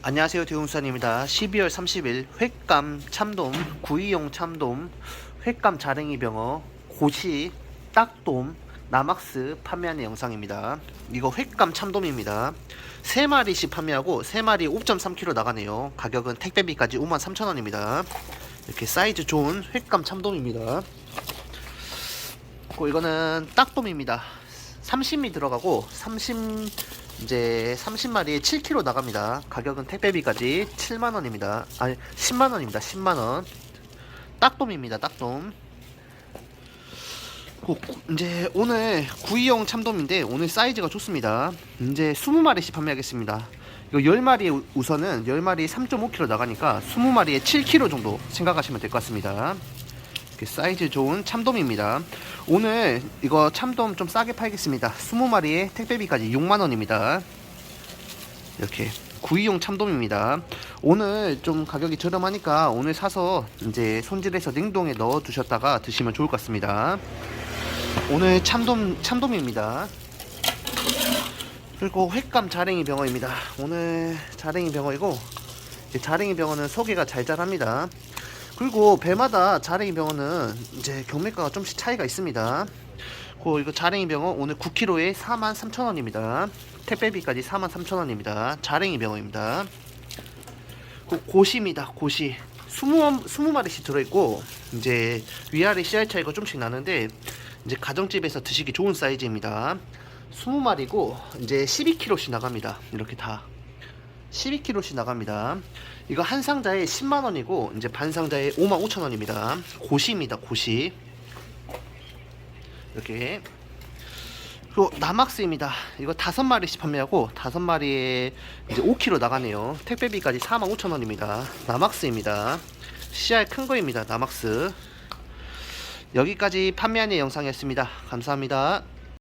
안녕하세요 대웅수산입니다. 12월 30일 횟감 참돔 구이용 참돔 횟감 자랭이 병어 고시 딱돔 나막스 판매하는 영상입니다. 이거 횟감 참돔입니다. 3마리씩 판매하고 3마리 5.3kg 나가네요. 가격은 택배비까지 53,000원입니다. 이렇게 사이즈 좋은 횟감 참돔입니다. 이거는 딱돔입니다 30미 들어가고 30 이제 30마리에 7kg 나갑니다. 가격은 택배비까지 7만 원입니다. 아니 10만 원입니다. 10만 원. 딱돔입니다. 딱돔. 이제 오늘 구이용 참돔인데 오늘 사이즈가 좋습니다. 이제 20마리씩 판매하겠습니다. 이거 10마리 우선은 10마리 3.5kg 나가니까 20마리에 7kg 정도 생각하시면 될 것 같습니다. 이렇게 사이즈 좋은 참돔입니다. 오늘 이거 참돔 좀 싸게 팔겠습니다. 20마리에 택배비까지 6만원입니다. 이렇게 구이용 참돔입니다. 오늘 좀 가격이 저렴하니까 오늘 사서 이제 손질해서 냉동에 넣어 두셨다가 드시면 좋을 것 같습니다. 오늘 참돔, 참돔입니다. 그리고 횟감 자랭이 병어입니다. 오늘 자랭이 병어이고 이 자랭이 병어는 소개가 잘 자랍니다. 그리고 배마다 자랭이 병어는 이제 경매가가 좀씩 차이가 있습니다. 그 이거 자랭이 병어 오늘 9kg에 43,000원입니다. 택배비까지 43,000원입니다. 자랭이 병어입니다. 그 고시입니다. 고시. 20, 20마리씩 들어있고 이제 위아래 씨알 차이가 좀씩 나는데 이제 가정집에서 드시기 좋은 사이즈입니다. 20마리고 이제 12kg씩 나갑니다. 이렇게 다. 12kg씩 나갑니다. 이거 한 상자에 10만 원이고 이제 반 상자에 5만 5천 원입니다. 고시입니다. 고시. 이렇게. 그리고 나막스입니다. 이거 다섯 마리씩 판매하고 다섯 마리에 이제 5kg 나가네요. 택배비까지 4만 5천 원입니다. 나막스입니다. CR 큰 거입니다. 나막스. 여기까지 판매하는 영상이었습니다. 감사합니다.